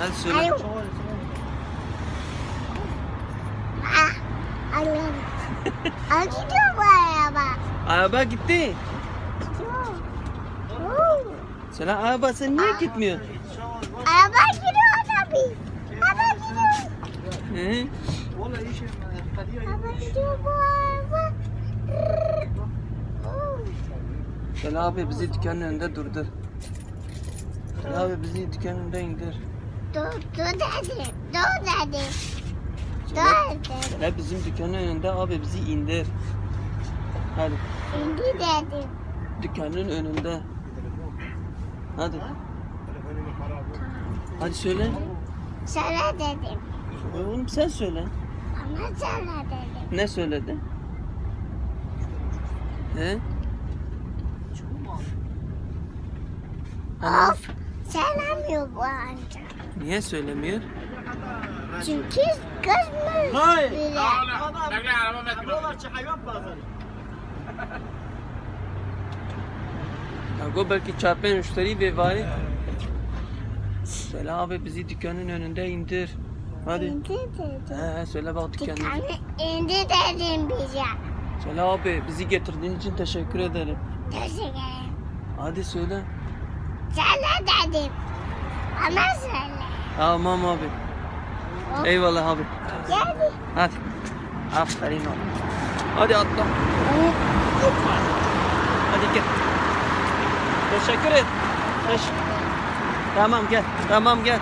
Hadi söyle. Allah'ım. Aa, gidiyor bu araba. Araba gitti. Gidiyor. Oo. Söyle araba sen niye gitmiyor? Araba gidiyor tabii. Araba gidiyor. Hı? Araba gidiyor bu araba. Söyle abi bizi dükkanın önünde durdur. Söyle abi bizi dükkanın önünde indir. Dur, dur dedim. Dur. Söyle, Dur dedim. söyle bizim dükkanın önünde abi bizi indir. Hadi Şimdi dedim. dükkanın önünde. Hadi. Hadi söyle. Sana dedim. Oğlum sen söyle. Ama sana dedim. Ne söyledi? He? Of. Sevmiyor bu amca. Niye söylemiyor? Çünkü kızmış Hayır. bile. Kanka belki çarpın müşteri ve vari. Söyle abi bizi dükkanın önünde indir. Hadi. İndi dedim. He söyle bak dükkanın. Dükkanı indi dedim bize. Söyle abi bizi getirdiğin için teşekkür ederim. Teşekkür ederim. Hadi söyle. Sana dedim. Ama söyle. Tamam abi. Hop. Eyvallah abi. Geldi. Hadi. Aferin oğlum. Hadi atla. Hadi gel. Teşekkür et. Teş- Tamam gel. Tamam gel.